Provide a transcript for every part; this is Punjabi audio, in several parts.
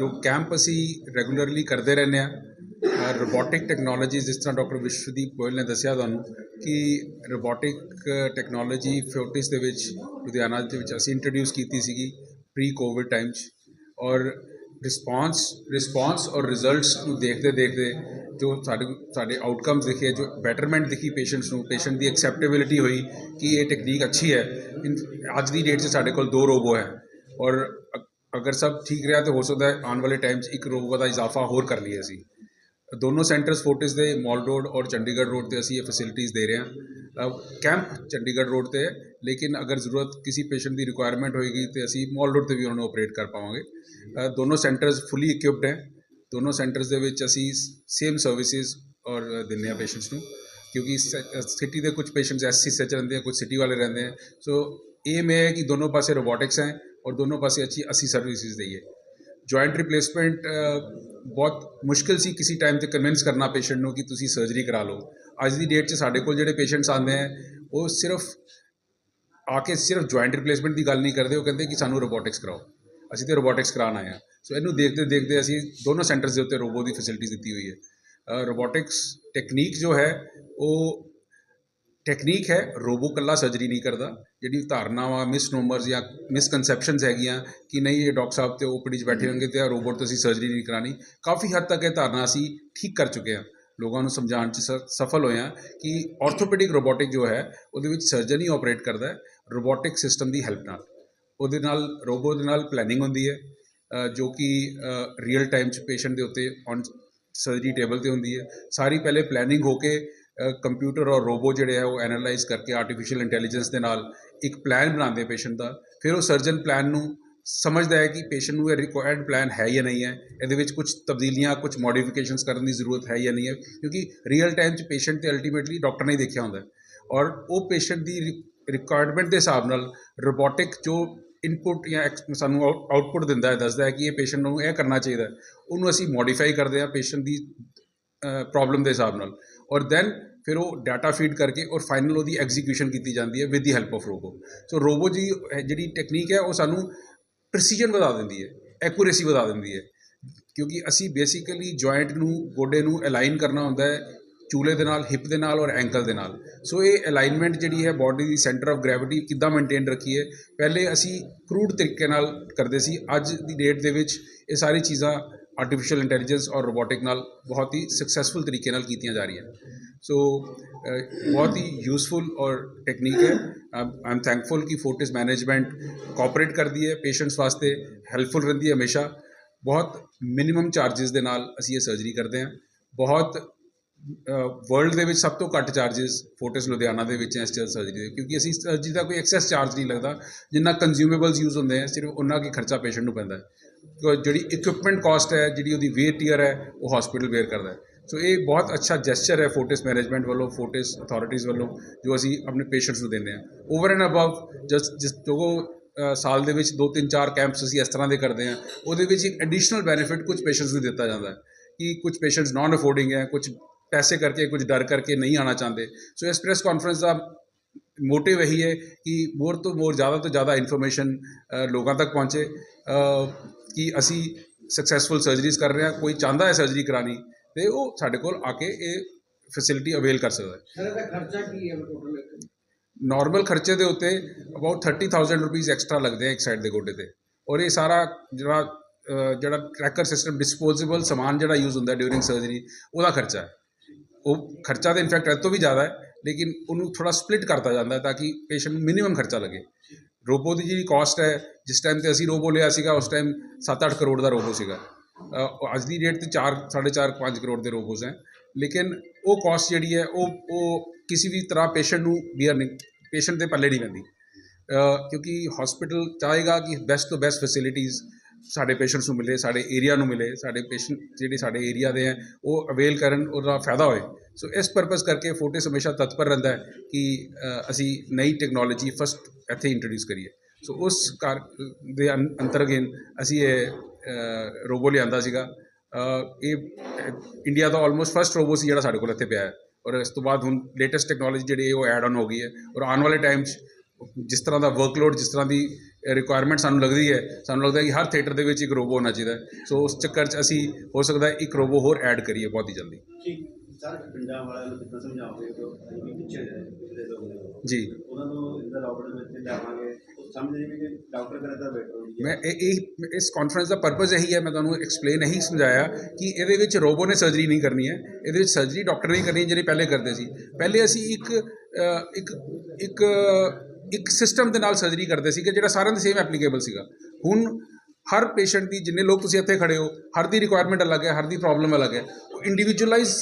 ਜੋ ਕੈਂਪ ਅਸੀਂ ਰੈਗੂਲਰਲੀ ਕਰਦੇ ਰਹਿੰਦੇ ਆ ਰੋਬੋਟਿਕ ਟੈਕਨੋਲੋਜੀ ਜਿਸ ਤਰ੍ਹਾਂ ਡਾਕਟਰ ਵਿਸ਼ਵਦੀਪ ਗੋਇਲ ਨੇ ਦੱਸਿਆ ਤੁਹਾਨੂੰ ਕਿ ਰੋਬੋਟਿਕ ਟੈਕਨੋਲੋਜੀ ਫਿਓਟਿਸ ਦੇ ਵਿੱਚ, ਲੁਧਿਆਣਾ ਦੇ ਵਿੱਚ ਅਸੀਂ ਇੰਟਰੋਡਿਊਸ ਕੀਤੀ ਸੀਗੀ ਪ੍ਰੀ ਕੋਵਿਡ ਟਾਈਮ 'ਚ ਔਰ ਰਿਸਪਾਂਸ ਰਿਸਪਾਂਸ ਔਰ ਰਿਜ਼ਲਟਸ ਨੂੰ ਦੇਖਦੇ ਦੇਖਦੇ ਜੋ ਸਾਡੇ ਸਾਡੇ ਆਊਟਕਮਸ ਦਿਖੇ, ਜੋ ਬੈਟਰਮੈਂਟ ਦਿਖੀ ਪੇਸ਼ੈਂਟਸ ਨੂੰ ਪੇਸ਼ੈਂਟ ਦੀ ਐਕਸੈਪਟੇਬਿਲਿਟੀ ਹੋਈ ਕਿ ਇਹ ਟੈਕਨੀਕ ਅੱਛੀ ਹੈ। ਅੱਜ ਦੀ ਡੇਟ 'ਚ ਸਾਡੇ ਕੋਲ ਦੋ ਰੋਬੋ ਹੈ ਔਰ ਅ- ਅਗਰ ਸਭ ਠੀਕ ਰਿਹਾ ਤਾਂ ਹੋ ਸਕਦਾ ਹੈ ਆਉਣ ਵਾਲੇ ਟਾਈਮ 'ਚ ਇੱਕ ਰੋਬੋ ਦਾ ਇਜ਼ਾਫਾ ਹੋਰ ਕਰ ਲਈਏ ਅਸੀਂ। ਦੋਨੋਂ ਸੈਂਟਰਸ ਫੋਰਟਿਸ ਦੇ ਮਾਲ ਰੋਡ ਔਰ ਚੰਡੀਗੜ੍ਹ ਰੋਡ ਤੇ ਅਸੀਂ ਇਹ ਫੈਸਿਲਿਟੀਜ਼ ਦੇ ਰਹੇ ਹਾਂ। ਕੈਂਪ ਚੰਡੀਗੜ੍ਹ ਰੋਡ ਤੇ ਹੈ, ਲੇਕਿਨ ਅਗਰ ਜ਼ਰੂਰਤ ਕਿਸੇ ਪੇਸ਼ੈਂਟ ਦੀ ਰਿਕੁਆਇਰਮੈਂਟ ਹੋਏਗੀ ਤੇ ਅਸੀਂ ਮਾਲ ਰੋਡ ਤੇ ਵੀ ਉਹਨਾਂ ਨੂੰ ਆਪਰੇਟ ਕਰ ਪਾਵਾਂਗੇ। ਦੋਨੋਂ ਸੈਂਟਰਸ ਫੁੱਲੀ ਇਕਵਿਪਡ ਹੈ। ਦੋਨੋਂ ਸੈਂਟਰਸ ਦੇ ਵਿੱਚ ਅਸੀਂ ਸੇਮ ਸਰਵਿਸਿਜ਼ ਔਰ ਦਿੰਦੇ ਹਾਂ ਪੇਸ਼ੈਂਟਸ ਨੂੰ, ਕਿਉਂਕਿ ਸਿਟੀ ਦੇ ਕੁਝ ਪੇਸ਼ੈਂਟਸ ਐਸਸੀ ਸੱਚ ਰਹਿੰਦੇ ਆ, ਕੁਝ ਸਿਟੀ ਵਾਲੇ ਰਹਿੰਦੇ ਆ। ਸੋ ਏਮ ਇਹ ਹੈ ਕਿ ਦੋਨੋਂ ਪਾਸੇ ਰੋਬੋਟਿਕਸ ਹੈ। ਔਰ ਦੋਨੋਂ ਪਾਸੇ ਅੱਛੀ ਅਸੀਂ ਸਰਵਿਸਿਜ਼ ਦਈਏ ਜੁਆਇੰਟ ਰਿਪਲੇਸਮੈਂਟ ਬਹੁਤ ਮੁਸ਼ਕਿਲ ਸੀ ਕਿਸੇ ਟਾਈਮ ਤੇ ਕਨਵਿੰਸ ਕਰਨਾ ਪੇਸ਼ੈਂਟ ਨੂੰ ਕਿ ਤੁਸੀਂ ਸਰਜਰੀ ਕਰਾ ਲਓ ਅੱਜ ਦੀ ਡੇਟ 'ਚ ਸਾਡੇ ਕੋਲ ਜਿਹੜੇ ਪੇਸ਼ੈਂਟਸ ਆਉਂਦੇ ਆ ਉਹ ਸਿਰਫ ਆ ਕੇ ਸਿਰਫ ਜੁਆਇੰਟ ਰਿਪਲੇਸਮੈਂਟ ਦੀ ਗੱਲ ਨਹੀਂ ਕਰਦੇ ਉਹ ਕਹਿੰਦੇ ਕਿ ਸਾਨੂੰ ਰੋਬੋਟਿਕਸ ਕਰਾਓ ਅਸੀਂ ਤੇ ਰੋਬੋਟਿਕਸ ਕਰਾਉਣ ਆਏ ਹਾਂ ਸੋ ਇਹਨੂੰ ਦੇਖਦੇ ਦੇਖਦੇ ਅਸੀਂ ਦੋਨੋਂ ਸੈਂਟਰਸ ਦੇ ਉੱਤੇ ਰੋਬੋ ਦੀ ਫੈਸਿਲਿਟੀ ਦਿੱਤੀ ਹੋਈ ਹੈ ਰੋਬੋਟਿਕਸ ਟੈਕਨੀਕ ਜੋ ਹੈ ਉਹ ਟੈਕਨੀਕ ਹੈ ਰੋਬੋ ਕੱਲਾ ਸਰਜਰੀ ਨਹੀਂ ਕਰਦਾ। ਜਿਹੜੀ ਧਾਰਨਾਵਾਂ ਮਿਸਨੋਮਰਸ ਜਾਂ ਮਿਸਕਨਸੈਪਸ਼ਨਸ ਹੈਗੀਆਂ ਕਿ ਨਹੀਂ ਇਹ ਡਾਕਟਰ ਸਾਹਿਬ ਤੇ ਓਪੀਡੀ 'ਚ ਬੈਠੇ ਹੋਣਗੇ ਤੇ ਰੋਬੋਟ ਤੋਂ ਅਸੀਂ ਸਰਜਰੀ ਨਹੀਂ ਕਰਾਣੀ ਕਾਫੀ ਹੱਦ ਤੱਕ ਇਹ ਧਾਰਨਾ ਅਸੀਂ ਠੀਕ ਕਰ ਚੁੱਕੇ ਹਾਂ। ਲੋਕਾਂ ਨੂੰ ਸਮਝਾਉਣ 'ਚ ਸਫਲ ਹੋਏ ਹਾਂ ਕਿ ਆਰਥੋਪੈਡਿਕ ਰੋਬੋਟਿਕ ਜੋ ਹੈ ਉਹਦੇ ਵਿੱਚ ਸਰਜਨ ਹੀ ਆਪਰੇਟ ਕਰਦਾ ਹੈ ਰੋਬੋਟਿਕ ਸਿਸਟਮ ਦੀ ਹੈਲਪ ਨਾਲ। ਉਹਦੇ ਨਾਲ ਰੋਬੋ ਦੇ ਨਾਲ ਪਲੈਨਿੰਗ ਹੁੰਦੀ ਹੈ ਜੋ ਕਿ ਰੀਅਲ ਟਾਈਮ 'ਚ ਪੇਸ਼ੈਂਟ ਦੇ ਉੱਤੇ ਔਨ ਸਰਜਰੀ ਟੇਬਲ ਤੇ ਹੁੰਦੀ ਹੈ। ਸਾਰੀ ਪਹਿਲੇ ਪਲੈਨਿੰਗ ਹੋ ਕੇ ਕੰਪਿਊਟਰ ਔਰ ਰੋਬੋ ਜਿਹੜੇ ਆ, ਉਹ ਐਨਾਲਾਈਜ਼ ਕਰਕੇ ਆਰਟੀਫੀਸ਼ੀਅਲ ਇੰਟੈਲੀਜੈਂਸ ਦੇ ਨਾਲ ਇੱਕ ਪਲਾਨ ਬਣਾਉਂਦੇ ਪੇਸ਼ੈਂਟ ਦਾ। ਫਿਰ ਉਹ ਸਰਜਨ ਪਲਾਨ ਨੂੰ ਸਮਝਦਾ ਹੈ ਕਿ ਪੇਸ਼ੈਂਟ ਨੂੰ ਇਹ ਰਿਕੁਆਇਰਡ ਪਲਾਨ ਹੈ ਜਾਂ ਨਹੀਂ ਹੈ। ਇਹਦੇ ਵਿੱਚ ਕੁਝ ਤਬਦੀਲੀਆਂ ਕੁਝ ਮੋਡੀਫਿਕੇਸ਼ਨਸ ਕਰਨ ਦੀ ਜ਼ਰੂਰਤ ਹੈ ਜਾਂ ਨਹੀਂ ਹੈ, ਕਿਉਂਕਿ ਰੀਅਲ ਟਾਈਮ 'ਚ ਪੇਸ਼ੈਂਟ ਤੇ ਅਲਟੀਮੇਟਲੀ ਡਾਕਟਰ ਨੇ ਦੇਖਿਆ ਹੁੰਦਾ ਔਰ ਉਹ ਪੇਸ਼ੈਂਟ ਦੀ ਰਿਕੁਆਇਰਮੈਂਟ ਦੇ ਹਿਸਾਬ ਨਾਲ ਰੋਬੋਟਿਕ ਜੋ ਇਨਪੁਟ ਜਾਂ ex- ਸਾਨੂੰ ਆਊਟਪੁੱਟ ਦਿੰਦਾ ਹੈ, ਦੱਸਦਾ ਹੈ ਕਿ ਇਹ ਪੇਸ਼ੈਂਟ ਨੂੰ ਇਹ ਕਰਨਾ ਚਾਹੀਦਾ ਉਹਨੂੰ ਅਸੀਂ ਮੋਡੀਫਾਈ ਕਰਦੇ ਹਾਂ ਪੇਸ਼ੈਂਟ ਦੀ ਪ੍ਰੋਬਲਮ ਦੇ ਹਿਸਾਬ ਨਾਲ। ਔਰ ਦੈਨ ਫਿਰ ਉਹ ਡਾਟਾ ਫੀਡ ਕਰਕੇ ਔਰ ਫਾਈਨਲ ਉਹਦੀ ਐਗਜ਼ੀਕਿਊਸ਼ਨ ਕੀਤੀ ਜਾਂਦੀ ਹੈ with the help of robo so robo ਜੀ ਜਿਹੜੀ ਟੈਕਨੀਕ ਹੈ, ਉਹ ਸਾਨੂੰ ਪ੍ਰੀਸੀਜਨ ਵਧਾ ਦਿੰਦੀ ਹੈ ਐਕੂਰੇਸੀ ਵਧਾ ਦਿੰਦੀ ਹੈ। ਕਿਉਂਕਿ ਅਸੀਂ ਬੇਸਿਕਲੀ ਜੁਆਇੰਟ ਨੂੰ, ਗੋਡੇ ਨੂੰ ਅਲਾਈਨ ਕਰਨਾ ਹੁੰਦਾ ਹੈ, ਚੂਲੇ ਦੇ ਨਾਲ ਹਿਪ ਦੇ ਨਾਲ ਔਰ ਐਂਕਲ ਦੇ ਨਾਲ। ਸੋ ਇਹ ਅਲਾਈਨਮੈਂਟ ਜਿਹੜੀ ਹੈ ਬਾਡੀ ਦੀ ਸੈਂਟਰ ਆਫ ਗ੍ਰੈਵਿਟੀ ਕਿੱਦਾਂ ਮੇਨਟੇਨ ਰੱਖੀਏ ਪਹਿਲੇ ਅਸੀਂ ਕਰੂਡ ਤਰੀਕੇ ਨਾਲ ਕਰਦੇ ਸੀ, ਅੱਜ ਦੀ ਡੇਟ ਦੇ ਵਿੱਚ ਇਹ ਸਾਰੀ ਚੀਜ਼ਾਂ ਆਰਟੀਫੀਸ਼ੀਅਲ ਇੰਟੈਲੀਜੈਂਸ ਔਰ ਰੋਬੋਟਿਕ ਨਾਲ ਬਹੁਤ ਹੀ ਸਕਸੈਸਫੁਲ ਤਰੀਕੇ ਨਾਲ ਕੀਤੀਆਂ ਜਾ ਰਹੀਆਂ। ਸੋ ਬਹੁਤ ਹੀ ਯੂਸਫੁਲ ਔਰ ਟੈਕਨੀਕ ਹੈ। ਆਈ ਐਮ ਥੈਂਕਫੁਲ ਕਿ ਫੋਰਟਿਸ ਮੈਨੇਜਮੈਂਟ ਕੋਆਪਰੇਟ ਕਰਦੀ ਹੈ ਪੇਸ਼ੈਂਟਸ ਵਾਸਤੇ ਹੈਲਪਫੁਲ ਰਹਿੰਦੀ ਹੈ ਹਮੇਸ਼ਾ। ਬਹੁਤ ਮਿਨੀਮਮ ਚਾਰजेस ਦੇ ਨਾਲ ਅਸੀਂ ਇਹ ਸਰਜਰੀ ਕਰਦੇ ਹਾਂ। ਬਹੁਤ ਵਰਲਡ ਦੇ ਵਿੱਚ ਸਭ ਤੋਂ ਘੱਟ ਚਾਰजेस ਫੋਰਟਿਸ ਲੁਧਿਆਣਾ ਦੇ ਵਿੱਚ ਇਸ ਸਰਜਰੀ ਦੇ। ਕਿਉਂਕਿ ਅਸੀਂ ਸਰਜਰੀ ਦਾ ਕੋਈ ਐਕਸੈਸ ਚਾਰਜ ਨਹੀਂ ਲੱਗਦਾ। ਜਿੰਨਾ ਕੰਜ਼ਿਊਮੇਬਲਸ ਯੂਜ਼ ਹੁੰਦੇ ਆ, ਸਿਰਫ ਉਹਨਾਂ ਕੀ ਖਰਚਾ ਪੇਸ਼ੈਂਟ ਨੂੰ ਪੈਂਦਾ ਹੈ। ਜਿਹੜੀ ਇਕਵਿਪਮੈਂਟ ਕਾਸਟ ਹੈ, ਜਿਹੜੀ ਉਹਦੀ ਵੇਅਰ ਟੀਅਰ ਹੈ, ਉਹ ਹਸਪੀਟਲ ਵੇਅਰ ਕਰਦਾ ਹੈ। ਸੋ ਇਹ ਬਹੁਤ ਅੱਛਾ ਜੈਸਚਰ ਹੈ ਫੋਰਟਿਸ ਮੈਨੇਜਮੈਂਟ ਵੱਲੋਂ ਫੋਰਟਿਸ ਅਥਾਰਟੀਜ਼ ਵੱਲੋਂ, ਜੋ ਅਸੀਂ ਆਪਣੇ ਪੇਸ਼ੈਂਟਸ ਨੂੰ ਦਿੰਦੇ ਹਾਂ। ਓਵਰ ਐਂਡ ਅਬਵ ਜਸ, ਜਿਸ ਜੋ ਸਾਲ ਦੇ ਵਿੱਚ ਦੋ ਤਿੰਨ ਚਾਰ ਕੈਂਪਸ ਅਸੀਂ ਇਸ ਤਰ੍ਹਾਂ ਦੇ ਕਰਦੇ ਹਾਂ, ਉਹਦੇ ਵਿੱਚ ਇੱਕ ਐਡੀਸ਼ਨਲ ਬੈਨੀਫਿਟ ਕੁਝ ਪੇਸ਼ੈਂਟਸ ਨੂੰ ਦਿੱਤਾ ਜਾਂਦਾ ਹੈ ਕਿ ਕੁਝ ਪੇਸ਼ੈਂਟਸ ਨਾਨ ਅਫੋਰਡਿੰਗ ਹੈ, ਕੁਝ ਪੈਸੇ ਕਰਕੇ, ਕੁਝ ਡਰ ਕਰਕੇ ਨਹੀਂ ਆਉਣਾ ਚਾਹੁੰਦੇ। ਸੋ ਇਸ ਪ੍ਰੈਸ ਕਾਨਫਰੰਸ ਦਾ ਮੋਟਿਵ ਇਹੀ ਹੈ ਕਿ ਮੋਰ ਤੋਂ ਮੋਰ ਜ਼ਿਆਦਾ ਤੋਂ ਜ਼ਿਆਦਾ ਇਨਫੋਰਮੇਸ਼ਨ ਲੋਕਾਂ ਤੱਕ ਪਹੁੰਚੇ। ਕਿ ਅਸੀਂ ਸਕਸੈਸਫੁਲ ਸਰਜਰੀਜ਼ ਕਰ ਰਹੇ ਹਾਂ ਕੋਈ ਚਾਹੁੰਦਾ ਹੈ ਸਰਜਰੀ ਕਰਾਣੀ ਤੇ ਉਹ ਸਾਡੇ ਕੋਲ ਆ ਕੇ ਇਹ ਫੈਸਿਲਿਟੀ ਅਵੇਲ ਕਰ ਸਕਦਾ ਹੈ। ਸਰ ਇਹਦਾ ਖਰਚਾ ਕੀ ਹੈ ਟੋਟਲ ਨਾਰਮਲ ਖਰਚੇ ਦੇ ਉੱਤੇ ਅਬਾਊਟ 30000 ਰੁਪੀਸ ਐਕਸਟਰਾ ਲੱਗਦੇ ਆ ਇੱਕ ਸਾਈਡ ਦੇ ਗੋਡੇ ਤੇ। ਔਰ ਇਹ ਸਾਰਾ ਜਿਹੜਾ ਜਿਹੜਾ ਟਰੈਕਰ ਸਿਸਟਮ ਡਿਸਪੋਜ਼ੇਬਲ ਸਮਾਨ ਜਿਹੜਾ ਯੂਜ਼ ਹੁੰਦਾ ਡਿਊਰਿੰਗ ਸਰਜਰੀ ਉਹਦਾ ਖਰਚਾ ਹੈ। ਉਹ ਖਰਚਾ ਤਾਂ ਇਨਫੈਕਟ ਇਹ ਤੋਂ ਵੀ ਜ਼ਿਆਦਾ ਹੈ ਲੇਕਿਨ ਉਹਨੂੰ ਥੋੜਾ ਸਪਲਿਟ ਕਰਤਾ ਜਾਂਦਾ ਹੈ ਤਾਂ ਕਿ ਪੇਸ਼ੈਂਟ ਨੂੰ ਮਿਨੀਮਮ ਖਰਚਾ ਲੱਗੇ। ਰੋਬੋ ਦੀ ਜਿਹੜੀ ਕਾਸਟ ਹੈ, ਜਿਸ ਟਾਈਮ ਤੇ ਅਸੀਂ ਰੋਬੋ ਲਿਆ ਸੀਗਾ, ਉਸ ਟਾਈਮ 7-8 ਕਰੋੜ ਦਾ ਰੋਬੋ ਸੀਗਾ। ਅੱਜ ਦੀ ਡੇਟ ਤੇ 4 4.5 5 ਕਰੋੜ ਦੇ ਰੋਬੋਸ ਹੈ। ਲੇਕਿਨ ਉਹ ਕਾਸਟ ਜਿਹੜੀ ਹੈ, ਉਹ ਉਹ ਕਿਸੇ ਵੀ ਤਰ੍ਹਾਂ ਪੇਸ਼ੈਂਟ ਨੂੰ ਬੀਅਰ ਨਹੀਂ ਪੇਸ਼ੈਂਟ ਦੇ ਪੱਲੇ ਨਹੀਂ ਪੈਂਦੀ। ਕਿਉਂਕਿ ਹਸਪੀਟਲ ਚਾਹੇਗਾ ਕਿ ਬੈਸਟ ਤੋਂ ਬੈਸਟ ਫੈਸਿਲਿਟੀਜ਼ ਸਾਡੇ ਪੇਸ਼ੈਂਟਸ ਨੂੰ ਮਿਲੇ, ਸਾਡੇ ਏਰੀਆ ਨੂੰ ਮਿਲੇ, ਸਾਡੇ ਪੇਸ਼ੈਂਟ ਜਿਹੜੇ ਸਾਡੇ ਏਰੀਆ ਦੇ ਹੈ, ਉਹ ਅਵੇਲ ਕਰਨ, ਉਹਦਾ ਫਾਇਦਾ ਹੋਏ। ਸੋ ਇਸ ਪਰਪਸ ਕਰਕੇ ਫੋਰਟਿਸ ਹਮੇਸ਼ਾ ਤਤਪਰ ਰਹਿੰਦਾ ਹੈ ਕਿ ਅਸੀਂ ਨਈ ਟੈਕਨੋਲੋਜੀ ਫਸਟ ਇੱਥੇ ਇੰਟਰੋਡਿਊਸ ਕਰੀਏ। ਸੋ ਉਸ ਕਾਰ ਦੇ ਅੰ- ਅੰਤਰਗਤ ਅਸੀਂ ਇਹ ਰੋਬੋ ਲਿਆਂਦਾ ਸੀਗਾ। ਇਹ ਇੰਡੀਆ ਦਾ ਆਲਮੋਸਟ ਫਸਟ ਰੋਬੋ ਸੀ ਜਿਹੜਾ ਸਾਡੇ ਕੋਲ ਇੱਥੇ ਪਿਆ ਹੈ। ਔਰ ਇਸ ਤੋਂ ਬਾਅਦ ਹੁਣ ਲੇਟੈਸਟ ਟੈਕਨੋਲੋਜੀ ਜਿਹੜੀ ਉਹ ਐਡ ਆਨ ਹੋ ਗਈ ਹੈ। ਔਰ ਆਉਣ ਵਾਲੇ ਟਾਈਮ 'ਚ ਜਿਸ ਤਰ੍ਹਾਂ ਦਾ ਵਰਕਲੋਡ ਜਿਸ ਤਰ੍ਹਾਂ ਦੀ ਰਿਕੁਆਇਰਮੈਂਟ ਸਾਨੂੰ ਲੱਗਦੀ ਹੈ ਸਾਨੂੰ ਲੱਗਦਾ ਹੈ ਕਿ ਹਰ ਥੀਏਟਰ ਦੇ ਵਿੱਚ ਇੱਕ ਰੋਬੋ ਹੋਣਾ ਚਾਹੀਦਾ ਸੋ ਉਸ ਚੱਕਰ 'ਚ ਅਸੀਂ ਹੋ ਸਕਦਾ ਇੱਕ ਰੋਬੋ ਹੋਰ ਐਡ ਕਰੀਏ ਬਹੁਤ ਹੀ ਜਲਦੀ। ਠੀਕ ਸਰ ਪੰਜਾਬ ਵਾਲਿਆਂ ਨੂੰ ਕਿੱਦਾਂ ਸਮਝਾਓਗੇ ਕਿ ਅਸੀਂ ਵੀ ਪਿੱਛੇ ਜਿਹੜੇ ਲੋਕ ਨੇ? ਜੀ। ਉਹਨਾਂ ਨੂੰ ਇਹਦਾ ਰੋਬੋਟ ਵਿੱਚ ਲਿਆਵਾਂਗੇ ਮੈਂ ਇਹ ਇਹ ਇਸ ਕਾਨਫਰੰਸ ਦਾ ਪਰਪਸ ਇਹੀ ਹੈ ਮੈਂ ਤੁਹਾਨੂੰ ਐਕਸਪਲੇਨ ਇਹੀ ਸਮਝਾਇਆ ਕਿ ਇਹਦੇ ਵਿੱਚ ਰੋਬੋ ਨੇ ਸਰਜਰੀ ਨਹੀਂ ਕਰਨੀ ਹੈ ਇਹਦੇ ਵਿੱਚ ਸਰਜਰੀ ਡਾਕਟਰ ਨਹੀਂ ਕਰਨੀ ਜਿਹੜੀ ਪਹਿਲੇ ਕਰਦੇ ਸੀ। ਪਹਿਲੇ ਅਸੀਂ ਇੱਕ ਇੱਕ ਇੱਕ ਇੱਕ ਸਿਸਟਮ ਦੇ ਨਾਲ ਸਰਜਰੀ ਕਰਦੇ ਸੀਗੇ, ਜਿਹੜਾ ਸਾਰਿਆਂ ਦੇ ਸੇਮ ਐਪਲੀਕੇਬਲ ਸੀਗਾ। ਹੁਣ ਹਰ ਪੇਸ਼ੈਂਟ ਦੀ, ਜਿੰਨੇ ਲੋਕ ਤੁਸੀਂ ਇੱਥੇ ਖੜੇ ਹੋ, ਹਰ ਦੀ ਰਿਕੁਆਇਰਮੈਂਟ ਅਲੱਗ ਹੈ, ਹਰ ਦੀ ਪ੍ਰੋਬਲਮ ਅਲੱਗ ਹੈ। ਉਹ ਇੰਡੀਵਿਜੂਅਲਾਈਜ਼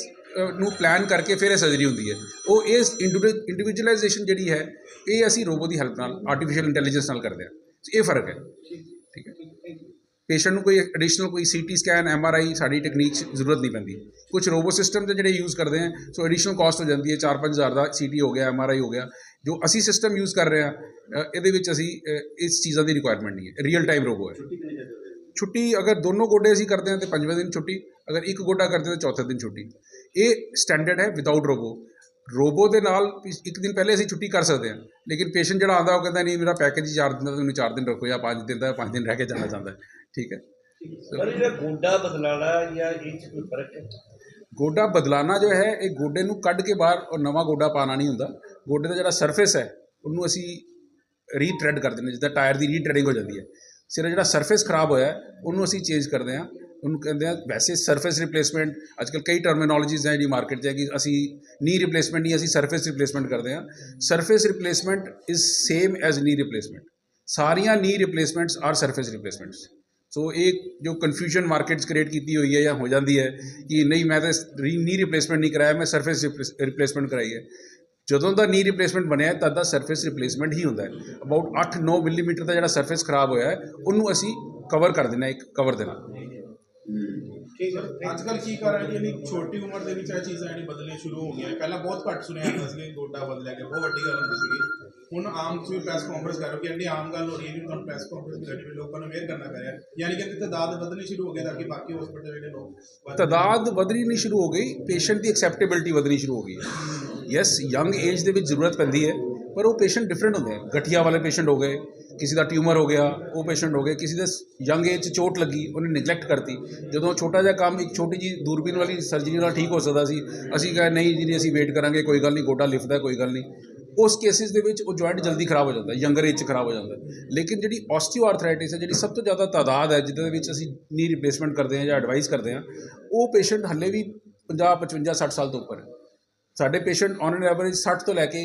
ਨੂੰ ਪਲਾਨ ਕਰਕੇ ਫਿਰ ਇਹ ਸਰਜਰੀ ਹੁੰਦੀ ਹੈ। ਉਹ ਇਸ ਇੰਡੀਵਿਜੂਅਲਾਈਜੇਸ਼ਨ ਜਿਹੜੀ ਹੈ, ਇਹ ਅਸੀਂ ਰੋਬੋ ਦੀ ਹੈਲਪ ਨਾਲ ਆਰਟੀਫੀਸ਼ੀਅਲ ਇੰਟੈਲੀਜੈਂਸ ਨਾਲ ਕਰਦੇ ਹਾਂ। ਇਹ ਫ਼ਰਕ ਹੈ। ਠੀਕ ਹੈ? ਪੇਸ਼ੈਂਟ ਨੂੰ ਕੋਈ ਐਡੀਸ਼ਨਲ ਕੋਈ CT scan M R I ਸਾਡੀ ਟੈਕਨੀਕ 'ਚ ਜ਼ਰੂਰਤ ਨਹੀਂ ਪੈਂਦੀ। ਕੁਝ ਰੋਬੋ ਸਿਸਟਮ ਤੇ ਜਿਹੜੇ ਯੂਜ਼ ਕਰਦੇ ਆ ਸੋ ਐਡੀਸ਼ਨਲ ਕਾਸਟ ਹੋ ਜਾਂਦੀ ਹੈ। 4-5000 ਦਾ ਸੀਟੀ ਹੋ ਗਿਆ ਐੱਮ ਆਰ ਆਈ ਹੋ ਗਿਆ। ਜੋ ਅਸੀਂ ਸਿਸਟਮ ਯੂਜ਼ ਕਰ ਰਹੇ ਆ ਇਹਦੇ ਵਿੱਚ ਅਸੀਂ ਇਸ ਚੀਜ਼ਾਂ ਦੀ ਰਿਕੁਆਇਰਮੈਂਟ ਨਹੀਂ ਹੈ। ਰੀਅਲ ਟਾਈਮ ਰੋਬੋ ਹੈ। ਛੁੱਟੀ ਅਗਰ ਦੋਨੋਂ ਗੋਡੇ ਅਸੀਂ ਕਰਦੇ ਹਾਂ ਤੇ ਪੰਜਵੇਂ ਦਿਨ ਛੁੱਟੀ ਅਗਰ ਇੱਕ ਗੋਡਾ ਕਰਦੇ ਤਾਂ ਚੌਥੇ ਦਿਨ ਛੁੱਟੀ। ਇਹ ਸਟੈਂਡਰਡ ਹੈ ਵਿਦਆਊਟ ਰੋਬੋ ਰੋਬੋ ਦੇ ਨਾਲ ਇੱਕ ਦਿਨ ਪਹਿਲੇ ਅਸੀਂ ਛੁੱਟੀ ਕਰ ਸਕਦੇ ਹਾਂ ਲੇਕਿਨ ਪੇਸ਼ੈਂਟ ਜਿਹੜਾ ਆਉਂਦਾ ਉਹ ਕਹਿੰਦਾ ਨਹੀਂ ਮੇਰਾ ਪੈਕੇਜ 4 ਦਿਨ ਦਾ ਤੁਸੀਂ 4 ਦਿਨ ਰੱਖੋ ਜਾਂ 5 ਦਿਨ ਦਾ 5 ਦਿਨ ਰਹਿ ਕੇ ਜਾਣਾ ਚਾਹੁੰਦਾ ਠੀਕ ਹੈ। ਪਰ ਜਿਹੜਾ ਗੋਡਾ ਬਦਲਾਣਾ ਜਾਂ ਇਹ ਚ ਕੋਈ ਫ਼ਰਕ ਹੈ? ਗੋਡਾ ਬਦਲਾਣਾ ਜੋ ਹੈ ਇਹ ਗੋਡੇ ਨੂੰ ਕੱਢ ਕੇ ਬਾਹਰ ਉਹ ਨਵਾਂ ਗੋਡਾ ਪਾਣਾ ਨਹੀਂ ਹੁੰਦਾ। ਗੋਡੇ ਦਾ ਜਿਹੜਾ ਸਰਫੇਸ ਹੈ ਉਹਨੂੰ ਅਸੀਂ ਰੀਟ੍ਰੈਡ ਕਰ ਦਿੰਦੇ ਹਾਂ, ਜਿੱਦਾਂ ਟਾਇਰ ਦੀ ਰੀਟ੍ਰੈਡਿੰਗ ਹੋ ਜਾਂਦੀ ਹੈ। ਸਿਰ ਜਿਹੜਾ ਸਰਫੇਸ ਖਰਾਬ ਹੋਇਆ ਉਹਨੂੰ ਅਸੀਂ ਚੇਂਜ ਕਰਦੇ ਹਾਂ। ਉਹਨੂੰ ਕਹਿੰਦੇ ਆ ਵੈਸੇ ਸਰਫੇਸ ਰਿਪਲੇਸਮੈਂਟ ਅੱਜਕੱਲ ਕਈ ਟਰਮੀਨੋਲੋਜੀਜ਼ ਹੈ ਜਿਹੜੀ ਮਾਰਕੀਟ 'ਚ ਹੈ ਕਿ ਅਸੀਂ ਨੀ ਰਿਪਲੇਸਮੈਂਟ ਨਹੀਂ ਅਸੀਂ ਸਰਫੇਸ ਰਿਪਲੇਸਮੈਂਟ ਕਰਦੇ ਹਾਂ। Surface replacement is same as knee replacement ਸਾਰੀਆਂ ਨੀ ਰਿਪਲੇਸਮੈਂਟਸ ਆਰ ਸਰਫੇਸ ਰਿਪਲੇਸਮੈਂਟਸ ਸੋ ਇਹ ਜੋ ਕਨਫਿਊਜ਼ਨ ਮਾਰਕੀਟ 'ਚ ਕ੍ਰੀਏਟ ਕੀਤੀ ਹੋਈ ਹੈ ਜਾਂ ਹੋ ਜਾਂਦੀ ਹੈ ਕਿ ਨਹੀਂ ਮੈਂ ਤਾਂ ਨੀ ਰਿਪਲੇਸਮੈਂਟ ਨਹੀਂ ਕਰਾਇਆ ਮੈਂ ਸਰਫੇਸ ਰਿਪਲੇਸਮੈਂਟ ਕਰਾਈ ਹੈ। ਜਦੋਂ ਦਾ ਨੀ ਰਿਪਲੇਸਮੈਂਟ ਬਣਿਆ ਹੈ, ਤਦ ਦਾ ਸਰਫੇਸ ਰਿਪਲੇਸਮੈਂਟ ਹੀ ਹੁੰਦਾ ਹੈ। ਅਬਾਊਟ 8-9 ਮਿਲੀਮੀਟਰ ਦਾ ਜਿਹੜਾ ਸਰਫੇਸ ਖਰਾਬ ਹੋਇਆ ਹੈ ਉਹਨੂੰ ਅਸੀਂ ਕਵਰ ਕਰ ਦਿੰਦੇ ਹਾਂ ਇੱਕ ਕਵਰ ਦੇ ਨਾਲ। ਠੀਕ ਹੈ। ਅੱਜ ਕੱਲ ਕੀ ਕਰ ਰਹੇ ਜੀ ਛੋਟੀ ਉਮਰ ਦੇ ਵਿੱਚ ਇਹ ਚੀਜ਼ਾਂ ਜਿਹੜੀ ਬਦਲਣੀਆਂ ਸ਼ੁਰੂ ਹੋ ਗਈਆਂ। ਪਹਿਲਾਂ ਬਹੁਤ ਘੱਟ ਸੁਣਿਆ ਜਾਂਦਾ ਸੀ ਗੋਡਾ ਬਦਲਿਆ ਗਿਆ ਬਹੁਤ ਵੱਡੀ ਗੱਲ ਹੁੰਦੀ ਸੀ ਹੁਣ ਆਮ ਤੁਸੀਂ ਪ੍ਰੈਸ ਕਾਨਫਰੰਸ ਕਰ ਕਿ ਇੰਨੀ ਆਮ ਗੱਲ ਹੋ ਰਹੀ ਹੈ ਕਿ ਤੁਹਾਨੂੰ ਪ੍ਰੈਸ ਕਾਨਫਰੰਸ ਕਰਨੀ ਪਈ ਲੋਕਾਂ ਨੂੰ ਅਵੇਅਰ ਕਰਨਾ ਪੈ ਰਿਹਾ ਯਾਨੀ ਕਿ ਤਦਾਦ ਵਧਣੀ ਸ਼ੁਰੂ ਹੋ ਗਈ ਤਾਂ ਕਿ ਬਾਕੀ ਹਸਪੀਟਲ ਜਿਹੜੇ ਲੋਕ ਤਦਾਦ ਵਧਣੀ ਨਹੀਂ ਸ਼ੁਰੂ ਹੋ ਗਈ ਪੇਸ਼ੈਂਟ ਦੀ ਐਕਸੈਪਟੇਬਿਲਟੀ ਵਧਣੀ ਸ਼ੁਰੂ ਹੋ ਗਈ ਹੈ। ਯੈਸ ਯੰਗ ਏਜ ਦੇ ਵਿੱਚ ਜ਼ਰੂਰਤ ਪੈਂਦੀ ਹੈ, ਪਰ ਉਹ ਪੇਸ਼ੈਂਟ ਡਿਫਰੈਂਟ ਹੁੰਦੇ ਆ ਗਠੀਆ ਵਾਲੇ ਪੇਸ਼ੈਂਟ ਹੋ ਗਏ, ਕਿਸੇ ਦਾ ਟਿਊਮਰ ਹੋ ਗਿਆ, ਉਹ ਪੇਸ਼ੈਂਟ ਹੋ ਗਏ, ਕਿਸੇ ਦੇ ਯੰਗ ਏਜ 'ਚ ਚੋਟ ਲੱਗੀ, ਉਹਨੇ ਨੈਗਲੈਕਟ ਕਰਤੀ। ਜਦੋਂ ਛੋਟਾ ਜਿਹਾ ਕੰਮ, ਇੱਕ ਛੋਟੀ ਜੀ ਦੂਰਬੀਨ ਵਾਲੀ ਸਰਜਰੀ ਨਾਲ ਠੀਕ ਹੋ ਸਕਦਾ ਸੀ, ਅਸੀਂ ਕਹੇ, ਨਹੀਂ ਜੀ ਅਸੀਂ ਵੇਟ ਕਰਾਂਗੇ, ਕੋਈ ਗੱਲ ਨਹੀਂ, ਗੋਡਾ ਲਿਫਦਾ ਕੋਈ ਗੱਲ ਨਹੀਂ। ਉਸ ਕੇਸਿਸ ਦੇ ਵਿੱਚ ਉਹ ਜੁਆਇੰਟ ਜਲਦੀ ਖਰਾਬ ਹੋ ਜਾਂਦਾ ਯੰਗਰ ਏਜ 'ਚ ਖਰਾਬ ਹੋ ਜਾਂਦਾ। ਲੇਕਿਨ ਜਿਹੜੀ ਆਸਟੀਓਆਰਥਰਾਈਟਿਸ ਹੈ ਜਿਹੜੀ ਸਭ ਤੋਂ ਜ਼ਿਆਦਾ ਤਾਦਾਦ ਹੈ ਜਿਹਦੇ ਵਿੱਚ ਅਸੀਂ ਨੀ ਰਿਪਲੇਸਮੈਂਟ ਕਰਦੇ ਹਾਂ ਜਾਂ ਐਡਵਾਈਸ ਕਰਦੇ ਹਾਂ ਉਹ ਪੇਸ਼ੈਂਟ ਹੱਲੇ ਵੀ 50 55 60 ਸਾਲ ਤੋਂ ਉੱਪਰ ਹੈ। ਸਾਡੇ ਪੇਸ਼ੈਂਟ ਔਨ ਐਨ ਐਵਰੇਜ 60 ਤੋਂ ਲੈ ਕੇ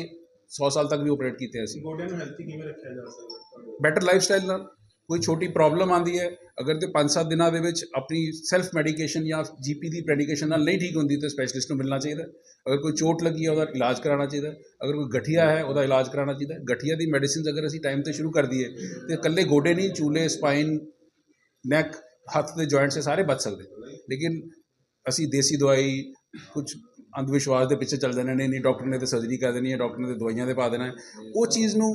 100 ਸਾਲ ਤੱਕ ਵੀ ਆਪਰੇਟ ਕੀਤੇ ਅਸੀਂ। ਗੋਡਿਆਂ ਨੂੰ ਹੈਲਥੀ ਕਿਵੇਂ ਰੱਖਿਆ ਜਾ ਸਕਦਾ? ਬੈਟਰ ਲਾਈਫ ਸਟਾਈਲ ਨਾਲ। ਕੋਈ ਛੋਟੀ ਪ੍ਰੋਬਲਮ ਆਂਦੀ ਹੈ, ਅਗਰ ਤੇ 5-7 ਦਿਨਾਂ ਦੇ ਵਿੱਚ ਆਪਣੀ ਸੈਲਫ ਮੈਡੀਕੇਸ਼ਨ ਜਾਂ ਜੀਪੀ ਦੀ ਮੈਡੀਕੇਸ਼ਨ ਨਾਲ ਨਹੀਂ ਠੀਕ ਹੁੰਦੀ, ਤਾਂ ਸਪੈਸ਼ਲਿਸਟ ਨੂੰ ਮਿਲਣਾ ਚਾਹੀਦਾ ਅਗਰ ਕੋਈ ਚੋਟ ਲੱਗੀ ਹੈ, ਉਹਦਾ ਇਲਾਜ ਕਰਾਉਣਾ ਚਾਹੀਦਾ ਅਗਰ ਕੋਈ ਗਠੀਆ ਹੈ, ਉਹਦਾ ਇਲਾਜ ਕਰਾਉਣਾ ਚਾਹੀਦਾ ਗਠੀਆ ਦੀ ਮੈਡੀਸਿਨਸ ਅਗਰ ਅਸੀਂ ਟਾਈਮ ਤੇ ਸ਼ੁਰੂ ਕਰ ਦਈਏ, ਤੇ ਇਕੱਲੇ ਗੋਡੇ ਨਹੀਂ, ਚੂਲੇ ਸਪਾਈਨ ਨੈਕ ਹੱਥ ਦੇ ਜੁਆਇੰਟਸ ਸਾਰੇ ਬਚ ਸਕਦੇ ਲੇਕਿਨ ਅਸੀਂ ਦੇਸੀ ਦਵਾਈ ਕੁਝ ਅੰਧ ਵਿਸ਼ਵਾਸ ਦੇ ਪਿੱਛੇ ਚੱਲ ਜਾਂਦੇ ਨੇ, ਨਹੀਂ ਡਾਕਟਰ ਨੇ ਤੇ ਸਰਜਰੀ ਕਰ ਦੇਣੀ ਹੈ, ਡਾਕਟਰ ਨੇ ਤੇ ਦਵਾਈਆਂ ਦੇ ਪਾ ਦੇਣਾ ਉਹ ਚੀਜ਼ ਨੂੰ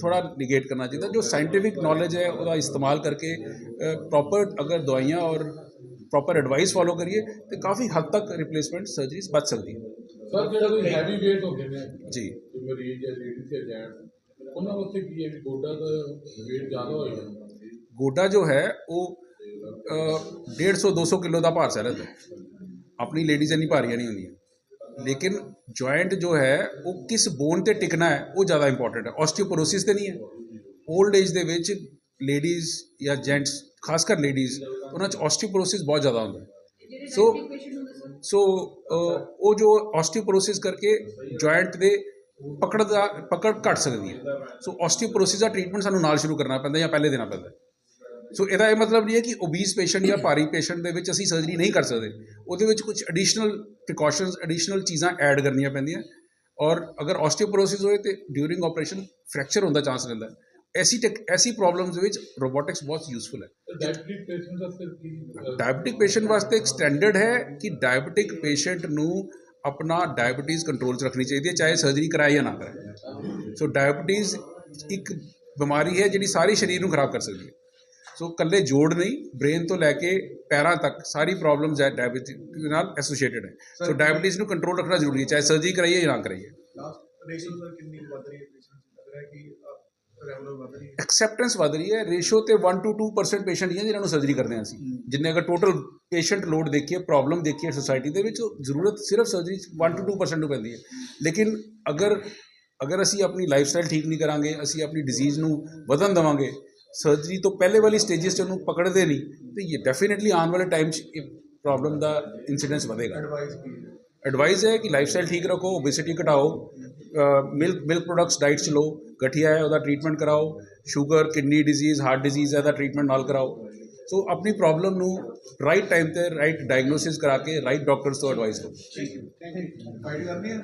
ਥੋੜਾ ਨਿਗੇਟ ਕਰਨਾ ਚਾਹੀਦਾ ਜੋ ਸਾਇੰਟੀਫਿਕ ਨੌਲੇਜ ਹੈ ਉਹਦਾ ਇਸਤੇਮਾਲ ਕਰਕੇ ਪ੍ਰੋਪਰ ਅਗਰ ਦਵਾਈਆਂ ਔਰ ਪ੍ਰੋਪਰ ਐਡਵਾਈਸ ਫੋਲੋ ਕਰੀਏ ਤੇ ਕਾਫੀ ਹੱਦ ਤੱਕ ਰਿਪਲੇਸਮੈਂਟ ਸਰਜਰੀਜ਼ ਬਚ ਸਕਦੀ ਹੈ ਸਰ ਜਿਹੜਾ ਕੋਈ ਹੈਵੀ weight ਹੁੰਦੇ ਨੇ ਜੀ ਜੋ ਮਰੀਜ਼ ਜਾਂ ਲੇਡੀ ਤੇ ਜੈਂਟ ਉਹਨਾਂ ਵਾਸਤੇ ਕੀ ਹੈ ਵੀ ਗੋਡਾ ਦਾ ਲੇਕਿਨ ਜੁਆਇੰਟ ਜੋ ਹੈ ਉਹ ਕਿਸ ਬੋਨ ਤੇ ਟਿਕਣਾ ਹੈ ਉਹ ਜ਼ਿਆਦਾ ਇੰਪੋਰਟੈਂਟ ਹੈ ਆਸਟੀਓਪੋਰੋਸਿਸ ਤੇ ਨਹੀਂ ਹੈ 올ਡ ਏਜ ਦੇ ਵਿੱਚ ਲੇਡੀਜ਼ ਜਾਂ ਜੈਂਟਸ ਖਾਸ ਕਰ ਲੇਡੀਜ਼ ਉਹਨਾਂ 'ਚ ਆਸਟੀਓਪੋਰੋਸਿਸ ਬਹੁਤ ਜ਼ਿਆਦਾ ਹੁੰਦਾ ਸੋ ਸੋ ਉਹ ਜੋ ਆਸਟੀਓਪੋਰੋਸਿਸ ਕਰਕੇ ਜੁਆਇੰਟ ਦੇ ਪਕੜ ਦਾ ਪਕੜ ਘਟ ਸਕਦੀ ਹੈ ਸੋ ਆਸਟੀਓਪੋਰੋਸਿਸ ਦਾ ਟ੍ਰੀਟਮੈਂਟ ਸਾਨੂੰ ਨਾਲ ਸ਼ੁਰੂ ਕਰਨਾ ਪੈਂਦਾ ਜਾਂ ਪਹਿਲੇ ਦੇਣਾ ਪੈਂਦਾ ਸੋ ਇਹਦਾ ਇਹ ਮਤਲਬ ਨਹੀਂ ਹੈ ਕਿ ਓਬੀਸ ਪੇਸ਼ੈਂਟ ਜਾਂ ਭਾਰੀ ਪੇਸ਼ੈਂਟ ਦੇ ਵਿੱਚ ਅਸੀਂ ਸਰਜਰੀ ਨਹੀਂ ਕਰ ਸਕਦੇ। ਉਹਦੇ ਵਿੱਚ ਕੁਝ ਐਡੀਸ਼ਨਲ ਪ੍ਰੀਕਾਸ਼ਨਸ ਐਡੀਸ਼ਨਲ ਚੀਜ਼ਾਂ ਐਡ ਕਰਨੀਆਂ ਪੈਂਦੀਆਂ। ਔਰ ਅਗਰ ਆਸਟੀਓਪੋਰੋਸਿਸ ਹੋਏ ਤੇ ਡਿਊਰਿੰਗ ਆਪਰੇਸ਼ਨ ਫ੍ਰੈਕਚਰ ਹੋਣ ਦਾ ਚਾਂਸ ਰਹਿੰਦਾ ਹੈ। ਐਸੀ ਟੈਕ ਐਸੀ ਪ੍ਰੋਬਲਮਸ ਵਿੱਚ ਰੋਬੋਟਿਕਸ ਬਹੁਤ ਯੂਜ਼ਫੁਲ ਹੈ। ਡਾਇਬੀਟਿਕ ਪੇਸ਼ੈਂਟ ਵਾਸਤੇ ਇੱਕ ਸਟੈਂਡਰਡ ਹੈ ਕਿ ਡਾਇਬੀਟਿਕ ਪੇਸ਼ੈਂਟ ਨੂੰ ਆਪਣਾ ਡਾਇਬੀਟੀਜ਼ ਕੰਟਰੋਲ 'ਚ ਰੱਖਣੀ ਚਾਹੀਦੀ ਹੈ ਚਾਹੇ ਸਰਜਰੀ ਕਰਾਏ ਜਾਂ ਨਾ ਕਰਾਏ। ਸੋ ਡਾਇਬੀਟੀਜ਼ ਇੱਕ ਬਿਮਾਰੀ ਹੈ ਜਿਹੜੀ ਸਾਰੀ ਸਰੀਰ ਨੂੰ ਖਰਾਬ ਕਰ ਸਕਦੀ ਹੈ। ਸੋ ਕੱਲੇ ਜੋੜ ਨਹੀਂ ਬ੍ਰੇਨ ਤੋਂ ਲੈ ਕੇ ਪੈਰਾਂ ਤੱਕ ਸਾਰੀ ਪ੍ਰੋਬਲਮਸ ਹੈ ਡਾਇਬੀਟਿਕ ਨਾਲ ਐਸੋਸੀਏਟਡ ਹੈ। ਸੋ ਡਾਇਬੀਟੀਜ਼ ਨੂੰ ਕੰਟਰੋਲ ਰੱਖਣਾ ਜ਼ਰੂਰੀ ਹੈ ਚਾਹੇ ਸਰਜਰੀ ਕਰਾਈਏ ਜਾਂ ਨਾ ਕਰਾਈਏ ਲਾਸਟ ਰੇਸ਼ੋ ਸਰ ਕਿੰਨੀ ਵੱਧ ਰਹੀ ਹੈ? ਪੇਸ਼ੈਂਟ ਲੱਗ ਰਿਹਾ ਕਿ ਰੈਗੂਲਰ ਵਧ ਰਹੀ ਹੈ? ਐਕਸੈਪਟੈਂਸ ਵਧ ਰਹੀ ਹੈ। ਰੇਸ਼ੋ ਤੇ 1 ਟੂ 2% ਪੇਸ਼ੈਂਟ ਹੀ ਹੈ ਜਿਨ੍ਹਾਂ ਨੂੰ ਸਰਜਰੀ ਕਰਦੇ ਹਾਂ ਅਸੀਂ। ਜਿੰਨੇ ਅਗਰ ਟੋਟਲ ਪੇਸ਼ੈਂਟ ਲੋਡ ਦੇਖੀਏ ਪ੍ਰੋਬਲਮ ਦੇਖੀਏ ਸੋਸਾਇਟੀ ਦੇ ਵਿੱਚ ਜ਼ਰੂਰਤ ਸਿਰਫ ਸਰਜਰੀ 1 ਟੂ 2% ਨੂੰ ਪੈਂਦੀ ਹੈ। ਲੇਕਿਨ ਅਗਰ ਅਗਰ ਅਸੀਂ ਆਪਣੀ ਲਾਈਫ ਸਟਾਈਲ ਠੀਕ ਨਹੀਂ ਕਰਾਂਗੇ ਅਸੀਂ ਆਪਣੀ ਡਿਜ਼ੀਜ਼ ਨੂੰ ਵਧਣ ਦੇਵਾਂਗੇ ਸਰਜਰੀ ਤੋਂ ਪਹਿਲੇ ਵਾਲੀ ਸਟੇजेस 'ਚ ਉਹਨੂੰ ਪਕੜਦੇ ਨਹੀਂ ਤੇ ਇਹ ਡੈਫੀਨਿਟਲੀ ਆਉਣ ਵਾਲੇ ਟਾਈਮ 'ਚ ਇਹ ਪ੍ਰੋਬਲਮ ਦਾ ਇਨਸੀਡੈਂਸ ਵਧੇਗਾ। ਐਡਵਾਈਸ ਹੈ? ਕਿ ਲਾਈਫ ਸਟਾਈਲ ਠੀਕ ਰੱਖੋ ਓਬੇਸਿਟੀ ਘਟਾਓ ਮਿਲਕ ਮਿਲਕ ਪ੍ਰੋਡਕਟਸ ਡਾਈਟ ਚ ਲਓ ਗਠੀਆ ਹੈ ਉਹਦਾ ਟ੍ਰੀਟਮੈਂਟ ਕਰਾਓ sugar kidney disease heart disease ਹੈ ਦਾ ਟ੍ਰੀਟਮੈਂਟ ਨਾਲ ਕਰਾਓ। ਸੋ ਆਪਣੀ ਪ੍ਰੋਬਲਮ ਨੂੰ ਰਾਈਟ ਟਾਈਮ ਤੇ ਰਾਈਟ ਡਾਇਗਨੋਸਿਸ ਕਰਾ ਕੇ ਰਾਈਟ ਡਾਕਟਰਸ ਤੋਂ ਐਡਵਾਈਸ ਲਓ। ਥੈਂਕ ਯੂ ਫਾਈਟ ਕਰਨੀ ਹੈ